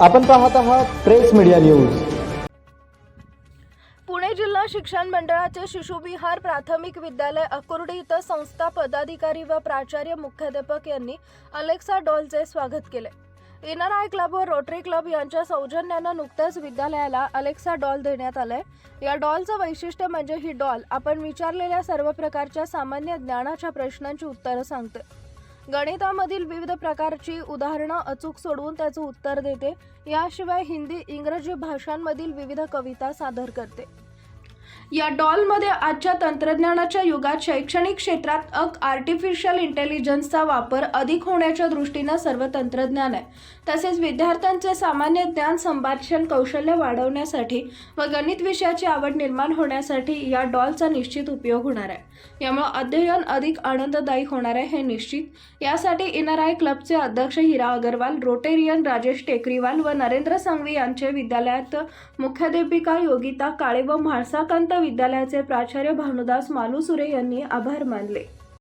आपण पाहत आहात प्रेस मीडिया न्यूज. पुणे जिल्हा शिक्षण मंडळाचे शिशुविहार प्राथमिक विद्यालय अकुर्डी इथं संस्था पदाधिकारी व प्राचार्य मुख्याध्यापक यांनी अलेक्सा डॉलचे स्वागत केले. इनाराय क्लब व रोटरी क्लब यांच्या सौजन्यानं नुकत्याच विद्यालयाला अलेक्सा डॉल देण्यात आलंय. या डॉलचं वैशिष्ट्य म्हणजे ही डॉल आपण विचारलेल्या सर्व प्रकारच्या सामान्य ज्ञानाच्या प्रश्नांची उत्तरं सांगते गणितामधील विविध प्रकारची उदाहरणं अचूक सोडवून त्याचं उत्तर देते. याशिवाय हिंदी इंग्रजी भाषांमधील विविध कविता सादर करते. या डॉलमध्ये आजच्या तंत्रज्ञानाच्या युगात शैक्षणिक क्षेत्रात अक आर्टिफिशियल इंटेलिजन्सचा वापर अधिक होण्याच्या दृष्टीनं सर्व तंत्रज्ञान आहे. तसेच विद्यार्थ्यांचे सामान्य ज्ञान संभाषण कौशल्य वाढवण्यासाठी व गणित विषयाची आवड निर्माण होण्यासाठी या डॉलचा निश्चित उपयोग होणार आहे. यामुळे अध्ययन अधिक आनंददायी होणार आहे हे निश्चित. यासाठी इनराय क्लबचे अध्यक्ष हिरा अगरवाल रोटेरियन राजेश टेकरीवाल व नरेंद्र संघवी यांचे विद्यालयात मुख्याध्यापिका योगिता काळे व म्हाळसाकांत विद्यालयाचे प्राचार्य भानुदास मालुसुरे यांनी आभार मानले.